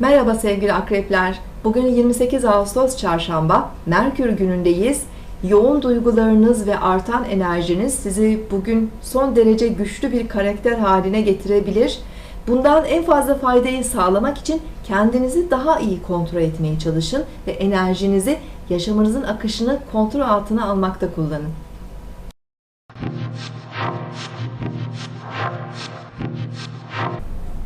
Merhaba sevgili akrepler. Bugün 28 Ağustos Çarşamba. Merkür günündeyiz. Yoğun duygularınız ve artan enerjiniz sizi bugün son derece güçlü bir karakter haline getirebilir. Bundan en fazla faydayı sağlamak için kendinizi daha iyi kontrol etmeye çalışın ve enerjinizi yaşamınızın akışını kontrol altına almakta kullanın.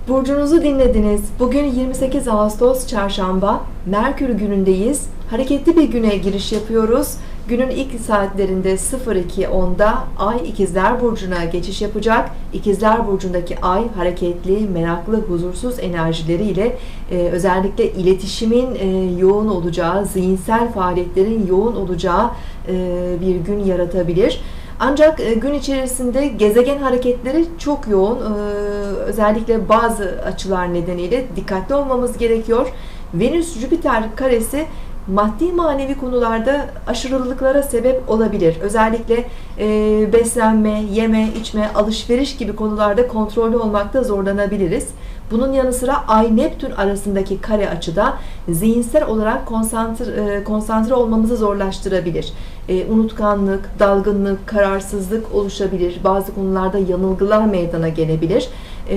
Burcunuzu dinlediniz. Bugün 28 Ağustos Çarşamba. Merkür günündeyiz. Hareketli bir güne giriş yapıyoruz. Günün ilk saatlerinde 02.10'da Ay İkizler Burcu'na geçiş yapacak. İkizler Burcu'ndaki Ay hareketli, meraklı, huzursuz enerjileriyle e, özellikle iletişimin e, yoğun olacağı, zihinsel faaliyetlerin yoğun olacağı e, bir gün yaratabilir. Ancak e, gün içerisinde gezegen hareketleri çok yoğun. E, Özellikle bazı açılar nedeniyle dikkatli olmamız gerekiyor. Venüs-Jüpiter karesi maddi manevi konularda aşırılıklara sebep olabilir. Özellikle e, beslenme, yeme, içme, alışveriş gibi konularda kontrollü olmakta zorlanabiliriz. Bunun yanı sıra Ay-Neptün arasındaki kare açıda zihinsel olarak konsantre, konsantre olmamızı zorlaştırabilir. E, unutkanlık, dalgınlık, kararsızlık oluşabilir. Bazı konularda yanılgılar meydana gelebilir. E,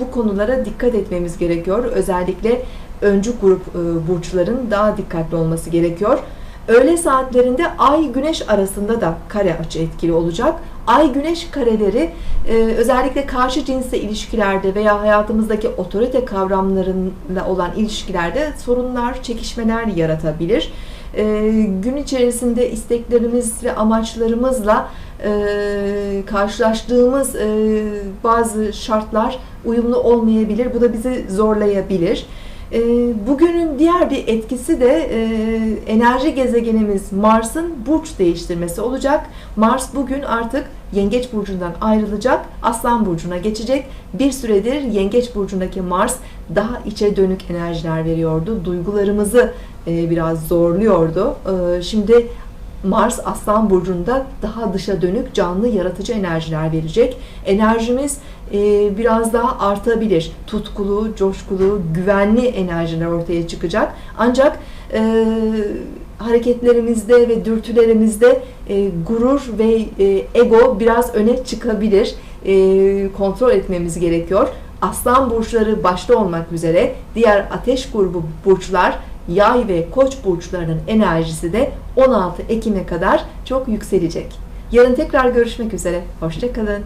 bu konulara dikkat etmemiz gerekiyor. Özellikle öncü grup e, burçların daha dikkatli olması gerekiyor. Öğle saatlerinde Ay Güneş arasında da kare açı etkili olacak. Ay Güneş kareleri e, özellikle karşı cinsle ilişkilerde veya hayatımızdaki otorite kavramlarıyla olan ilişkilerde sorunlar, çekişmeler yaratabilir. E, gün içerisinde isteklerimiz ve amaçlarımızla karşılaştığımız bazı şartlar uyumlu olmayabilir. Bu da bizi zorlayabilir. Bugünün diğer bir etkisi de enerji gezegenimiz Mars'ın burç değiştirmesi olacak. Mars bugün artık Yengeç burcundan ayrılacak, Aslan burcuna geçecek. Bir süredir Yengeç burcundaki Mars daha içe dönük enerjiler veriyordu. Duygularımızı biraz zorluyordu. Şimdi Mars Aslan Burcu'nda daha dışa dönük canlı yaratıcı enerjiler verecek. Enerjimiz e, biraz daha artabilir. Tutkulu, coşkulu, güvenli enerjiler ortaya çıkacak. Ancak e, hareketlerimizde ve dürtülerimizde e, gurur ve e, ego biraz öne çıkabilir. E, kontrol etmemiz gerekiyor. Aslan burçları başta olmak üzere diğer ateş grubu burçlar Yay ve Koç burçlarının enerjisi de 16 Ekim'e kadar çok yükselecek. Yarın tekrar görüşmek üzere. Hoşçakalın.